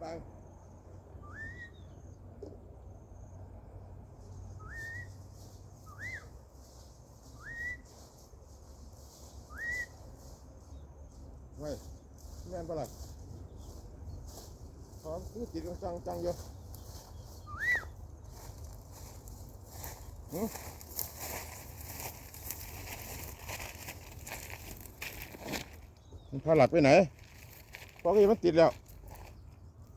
ไปังไม่แม่นปะล่ะพร้อมคือจิตจังจังๆอยู่หืมมันพาหลัดไปไหนพอกี้มันติดแล้ว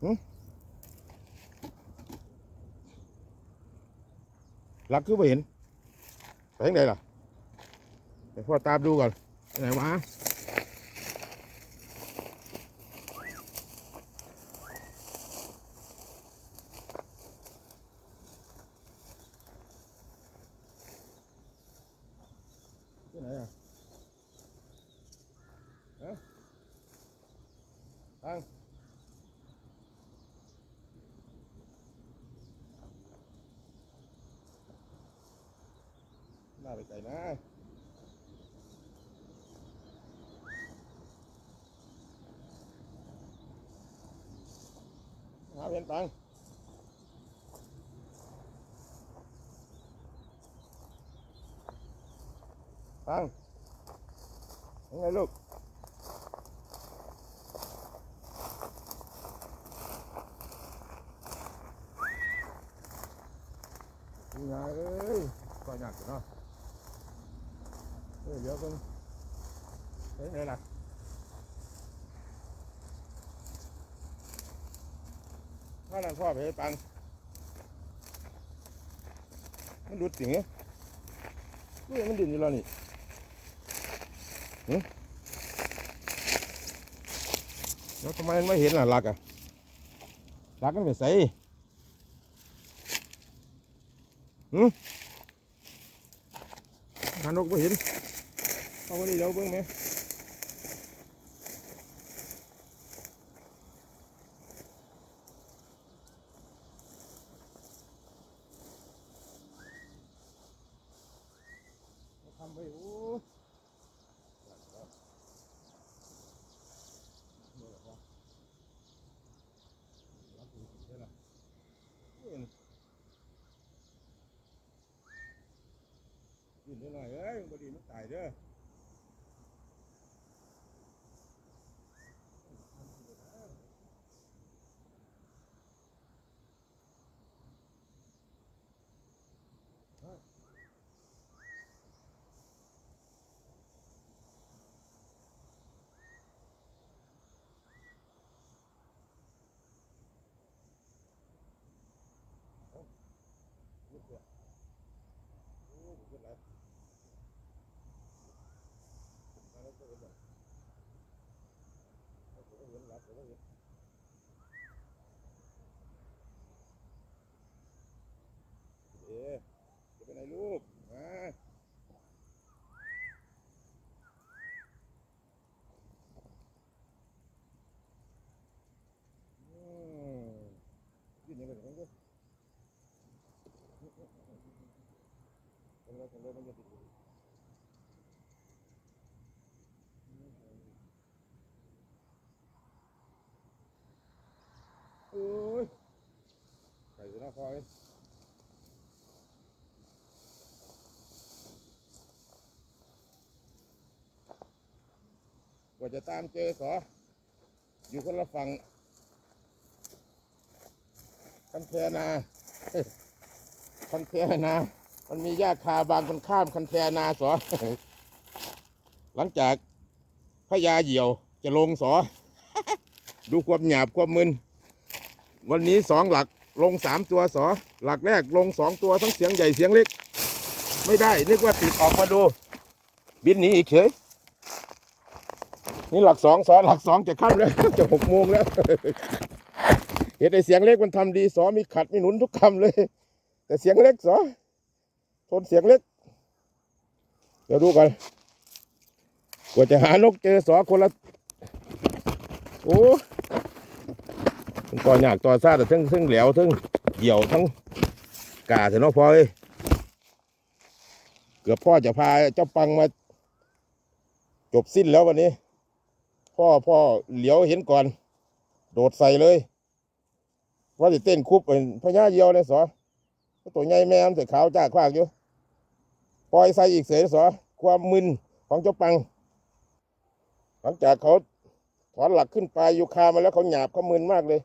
ลักคือไม่เห็น ไปทางไหนล่ะไปพ่อตามดูก่อนไหนวะ ที่ไหนอะฮะตังน่าไปไกลนะหาเพียนตังตังยังไงลูก นี่ไงเอ้ยก็ยากอยู่เนาะ เยเดี๋ยวเพิ่งเฮ้ยนล่ะถ้านั่นพ่อไปให้ปังมันดูดสิงนี้นี่ยมันดิ่นอยู่แล้วนี่หึแล้วทำไมมันไม่เห็นล่ะลักอะลักมันไปใส่หานกไม่เห็น เอาไปดิเดี๋ยวเบิ่งไหมทำไปโอ้กินได้หน่อยเอ้ยบดีมันตายเด้อ โอ้บุกขึ้นแล้วมาแล้วก็เห็นแบบแล้วก็เห็นหลับแล้วก็เห็นเอ๊ะจะไปไหนลูกมาอืมยืนยังไงกันก็ ตัวมันจะติดโอ้ยใส่หน้าคอยกว่าจะตามเจอสออยู่คนละฝั่งคอนเทนาคอนเทนา มันมีหญ้าคาบางคนข้ามคันแทนาสอ หลังจากพญาเหี่ยวจะลงสอ ดูความหยาบความมึน วันนี้สองหลักลงสามตัวสอ หลักแรกลงสองตัวทั้งเสียงใหญ่เสียงเล็ก ไม่ได้ นึกว่าติดออกมาดู บินหนีอีกเฉยนี่หลักสองสอหลักสองจะค่ำแล้ว จะหกโมงแล้ว เห็นไอเสียงเล็กมันทำดีสอมีขัดมีหนุนทุกคำเลย แต่เสียงเล็กสอ ทนเสียงเล็ก เดี๋ยวดูกันกว่าจะหานกเจอสอคนละ โอ้มันต่อยากต่อซาแต่ทั้งทั้งแหลวทั้งเหี่ยวทั้งกาเถอะเนาะพ่อเอ้ยเกือบพ่อจะพาเจ้าปังมา จบสิ้นแล้ววันนี้ พ่อพ่อเหลียวเห็นก่อน โดดใส่เลยว่าสิเต้นคุบเป็นพญาเยี่ยวเลยสอตัวใหญ่แม่มนใส่ขาวจ้าควากอยู่ ปล่อยใส่อีกเสียสอความมึนของเจ้าปัง หลังจากเขาถอนหลักขึ้นไปอยู่คามาแล้วเขาหยาบเขามึนมากเลย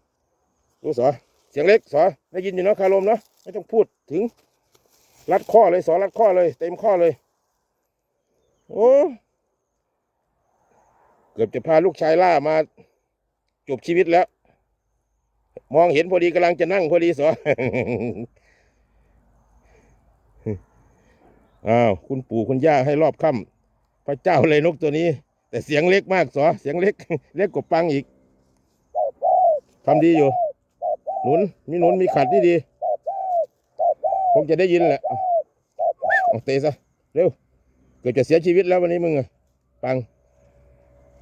ดูสอเสียงเล็กสอได้ยินอยู่เนาะคารมเนาะไม่ต้องพูดถึง รัดข้อเลยสอรัดข้อเลย เต็มข้อเลย โอ้เกือบจะพาลูกชายล่ามาจบชีวิตแล้ว มองเห็นพอดีกำลังจะนั่งพอดีสอ อ้าวคุณปู่คุณย่าให้รอบค่ำพระเจ้าเลยนกตัวนี้ แต่เสียงเล็กมากสอเสียงเล็ก เล็กกว่าปังอีกทำดีอยู่ หนุนมีหนุนมีขัดที่ดีคงจะได้ยินแหละอาเอาเตะซะเร็วเกือบจะเสียชีวิตแล้ววันนี้มึงอะปัง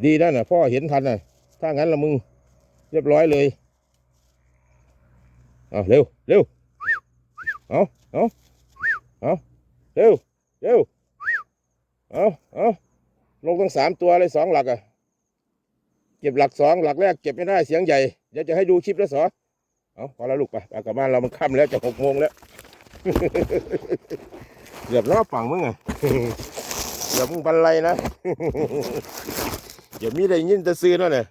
ดีนั่นน่ะ พ่อเห็นทันน่ะ ถ้างั้นละมึง เรียบร้อยเลยเอาเร็วเร็วเอาเอาเอาเร็ว เร็วเอาเอาลงตั้งสามตัวเลยสองหลักอะเก็บหลักสองหลักแรกเก็บไม่ได้เสียงใหญ่เดี๋ยวจะให้ดูคลิปแล้วสอเอาพอแล้วลูกไปกลับบ้านเรามันค่ำแล้วจะหกโมงแล้วเกือบรอบฝั่งมึงอะเกือบมึงบันไลนะเดี๋ยวมีได้ยินแตะซื้อนั่นแหละ